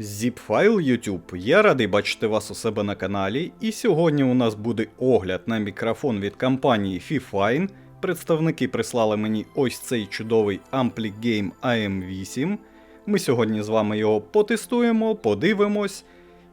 Zipfile YouTube. Я радий бачити вас у себе на каналі, і сьогодні у нас буде огляд на мікрофон від компанії Fifine. Представники прислали мені ось цей чудовий Ampli-Game AM8. Ми сьогодні з вами його потестуємо, подивимось,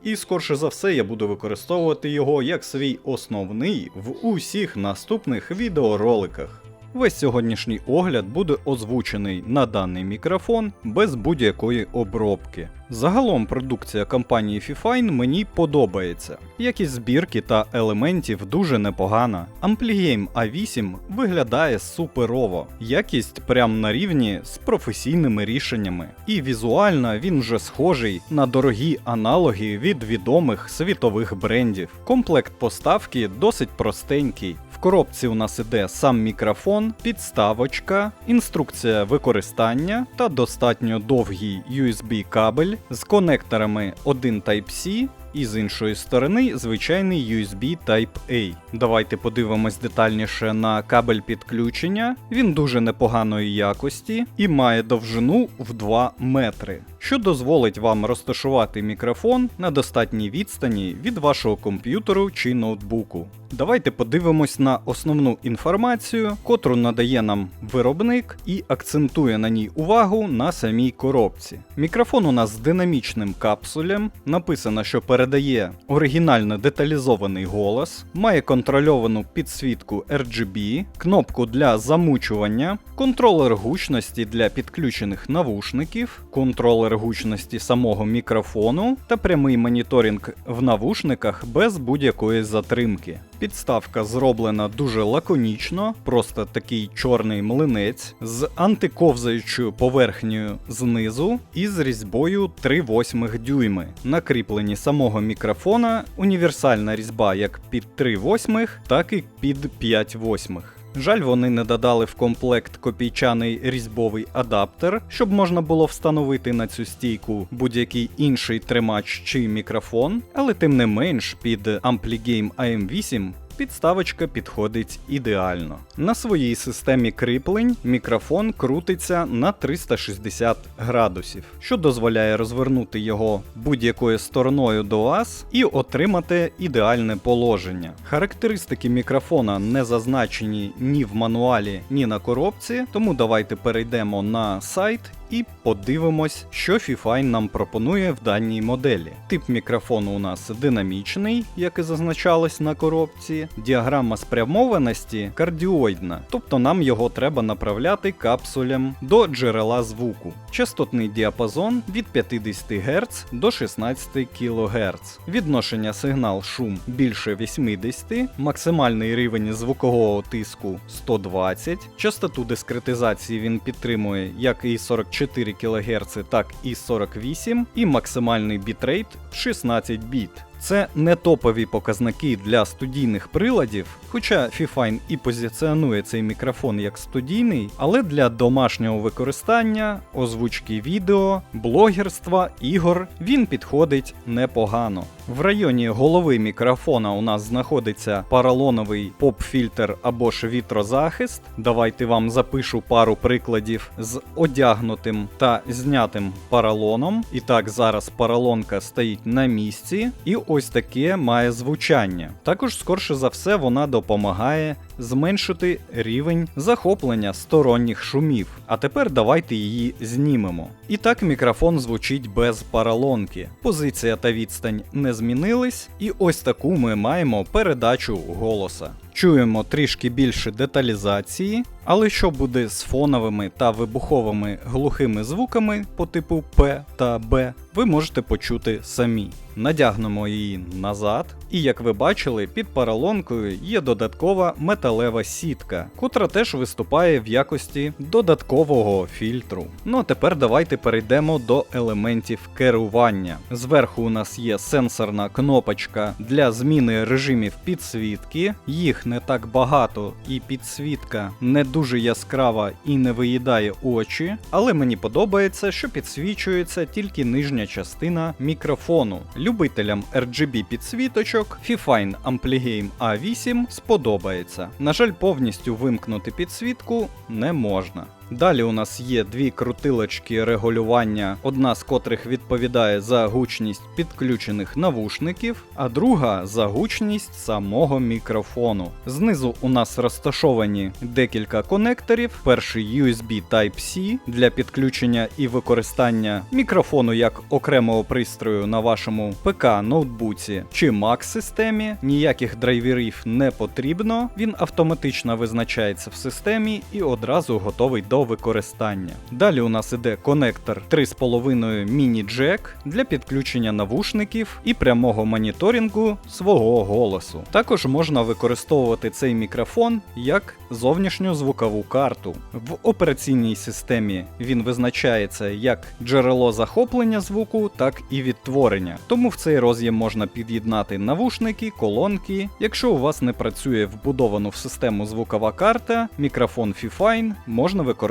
і скорше за все я буду використовувати його як свій основний в усіх наступних відеороликах. Весь сьогоднішній огляд буде озвучений на даний мікрофон без будь-якої обробки. Загалом продукція компанії Fifine мені подобається. Якість збірки та елементів дуже непогана. Amplігейм A8 виглядає суперово, якість прям на рівні з професійними рішеннями. І візуально він вже схожий на дорогі аналоги від відомих світових брендів. Комплект поставки досить простенький. Коробці у нас іде сам мікрофон, підставочка, інструкція використання та достатньо довгий USB кабель з конекторами 1 Type-C і з іншої сторони звичайний USB Type-A. Давайте подивимось детальніше на кабель підключення. Він дуже непоганої якості і має довжину в 2 метри, що дозволить вам розташувати мікрофон на достатній відстані від вашого комп'ютеру чи ноутбуку. Давайте подивимось на основну інформацію, котру надає нам виробник і акцентує на ній увагу на самій коробці. Мікрофон у нас з динамічним капсулем. Написано, що передає оригінально деталізований голос, має контрольовану підсвітку RGB, кнопку для замучування, контролер гучності для підключених навушників, контролер гучності самого мікрофону та прямий моніторинг в навушниках без будь-якої затримки. Підставка зроблена дуже лаконічно, просто такий чорний млинець з антиковзаючою поверхнею знизу і з різьбою 3 восьмих дюйми. На кріпленні самого мікрофона універсальна різьба як під 3 восьмих, так і під 5 восьмих. Жаль, вони не додали в комплект копійчаний різьбовий адаптер, щоб можна було встановити на цю стійку будь-який інший тримач чи мікрофон, але тим не менш під Ampligame AM8 Підставочка підходить ідеально. На своїй системі кріплень мікрофон крутиться на 360 градусів, що дозволяє розвернути його будь-якою стороною до вас і отримати ідеальне положення. Характеристики мікрофона не зазначені ні в мануалі, ні на коробці, тому давайте перейдемо на сайт і подивимось, що Fifine нам пропонує в даній моделі. Тип мікрофону у нас динамічний, як і зазначалось на коробці. Діаграма спрямованості кардіоїдна, тобто нам його треба направляти капсулям до джерела звуку. Частотний діапазон від 50 Гц до 16 кГц. Відношення сигнал-шум більше 80, максимальний рівень звукового тиску 120, частоту дискретизації він підтримує як і 44 4 кГц, так і 48, і максимальний бітрейт 16 біт. Це не топові показники для студійних приладів, хоча Fifine і позиціонує цей мікрофон як студійний, але для домашнього використання, озвучки відео, блогерства, ігор він підходить непогано. В районі голови мікрофона у нас знаходиться паралоновий поп-фільтр або ж вітрозахист. Давайте вам запишу пару прикладів з одягнутим та знятим паралоном. І так, зараз паралонка стоїть на місці. І ось таке має звучання. Також, скорше за все, вона допомагає зменшити рівень захоплення сторонніх шумів. А тепер давайте її знімемо. І так мікрофон звучить без паралонки. Позиція та відстань не змінились, і ось таку ми маємо передачу голоса. Чуємо трішки більше деталізації, але що буде з фоновими та вибуховими глухими звуками по типу П та Б, ви можете почути самі. Надягнемо її назад, і як ви бачили, під паралонкою є додаткова металева сітка, котра теж виступає в якості додаткового фільтру. Ну а тепер давайте перейдемо до елементів керування. Зверху у нас є сенсорна кнопочка для зміни режимів підсвітки, їх не так багато, і підсвітка не дуже яскрава і не виїдає очі, але мені подобається, що підсвічується тільки нижня частина мікрофону. Любителям RGB підсвіточок Fifine Ampligame A8 сподобається. На жаль, повністю вимкнути підсвітку не можна. Далі у нас є дві крутилочки регулювання, одна з котрих відповідає за гучність підключених навушників, а друга за гучність самого мікрофону. Знизу у нас розташовані декілька конекторів. Перший USB Type-C для підключення і використання мікрофону як окремого пристрою на вашому ПК, ноутбуці чи Mac системі. Ніяких драйверів не потрібно. Він автоматично визначається в системі і одразу готовий до використання. Далі у нас іде конектор 3,5 міні-джек для підключення навушників і прямого моніторингу свого голосу. Також можна використовувати цей мікрофон як зовнішню звукову карту. В операційній системі він визначається як джерело захоплення звуку, так і відтворення. Тому в цей роз'єм можна під'єднати навушники, колонки. Якщо у вас не працює вбудовано в систему звукова карта, мікрофон Fifine можна використовувати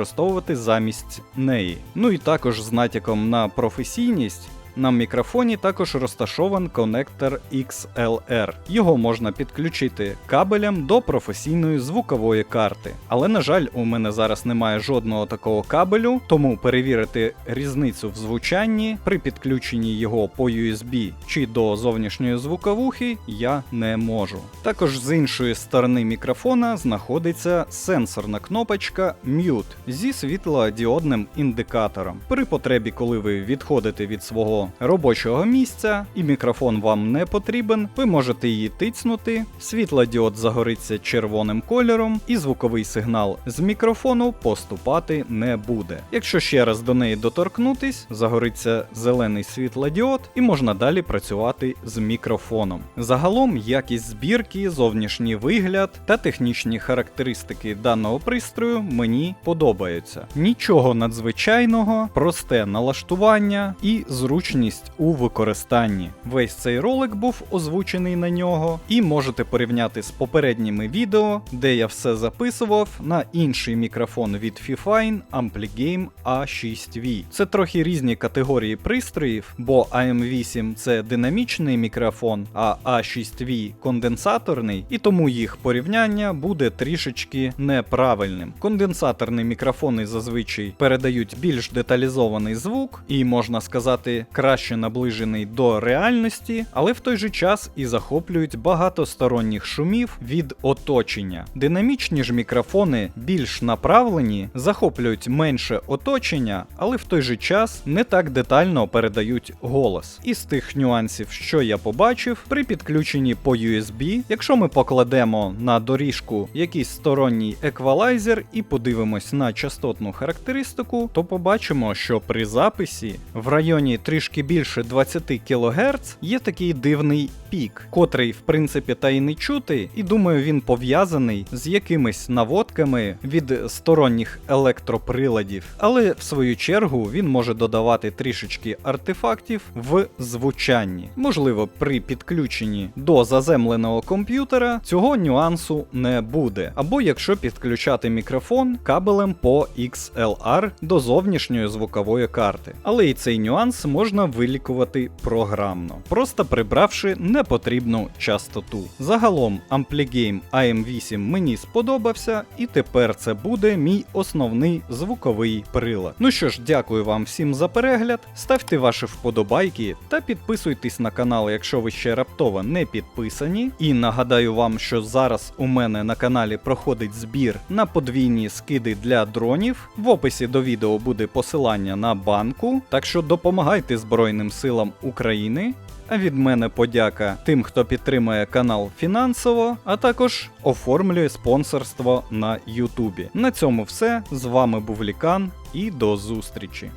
замість неї. Ну і також з натяком на професійність. На мікрофоні також розташован конектор XLR. Його можна підключити кабелем до професійної звукової карти. Але, на жаль, у мене зараз немає жодного такого кабелю, тому перевірити різницю в звучанні при підключенні його по USB чи до зовнішньої звуковухи я не можу. Також з іншої сторони мікрофона знаходиться сенсорна кнопочка Mute зі світлодіодним індикатором. При потребі, коли ви відходите від свого робочого місця і мікрофон вам не потрібен, ви можете її тицнути, світлодіод загориться червоним кольором, і звуковий сигнал з мікрофону поступати не буде. Якщо ще раз до неї доторкнутись, загориться зелений світлодіод і можна далі працювати з мікрофоном. Загалом якість збірки, зовнішній вигляд та технічні характеристики даного пристрою мені подобаються. Нічого надзвичайного, просте налаштування і зручність у використанні. Весь цей ролик був озвучений на нього, і можете порівняти з попередніми відео, де я все записував на інший мікрофон від Fifine Ampligame A6V. Це трохи різні категорії пристроїв, бо AM8 це динамічний мікрофон, а A6V конденсаторний, і тому їх порівняння буде трішечки неправильним. Конденсаторні мікрофони зазвичай передають більш деталізований звук, і можна сказати, краще наближений до реальності, але в той же час і захоплюють багатосторонніх шумів від оточення. Динамічні ж мікрофони більш направлені, захоплюють менше оточення, але в той же час не так детально передають голос. Із тих нюансів, що я побачив, при підключенні по USB, якщо ми покладемо на доріжку якийсь сторонній еквалайзер і подивимось на частотну характеристику, то побачимо, що при записі в районі трішки більше 20 кГц є такий дивний пік, котрий, в принципі, та й не чути, і думаю, він пов'язаний з якимись наводками від сторонніх електроприладів. Але в свою чергу він може додавати трішечки артефактів в звучанні. Можливо, при підключенні до заземленого комп'ютера цього нюансу не буде. Або якщо підключати мікрофон кабелем по XLR до зовнішньої звукової карти. Але і цей нюанс можна вилікувати програмно, просто прибравши непотрібну частоту. Загалом Ampligame AM8 мені сподобався, і тепер це буде мій основний звуковий прилад. Ну що ж, дякую вам всім за перегляд. Ставте ваші вподобайки та підписуйтесь на канал, якщо ви ще раптово не підписані. І нагадаю вам, що зараз у мене на каналі проходить збір на подвійні скиди для дронів. В описі до відео буде посилання на банку, так що допомагайте Збройним силам України. А від мене подяка тим, хто підтримує канал фінансово, а також оформлює спонсорство на Ютубі. На цьому все. З вами був Лікан і до зустрічі.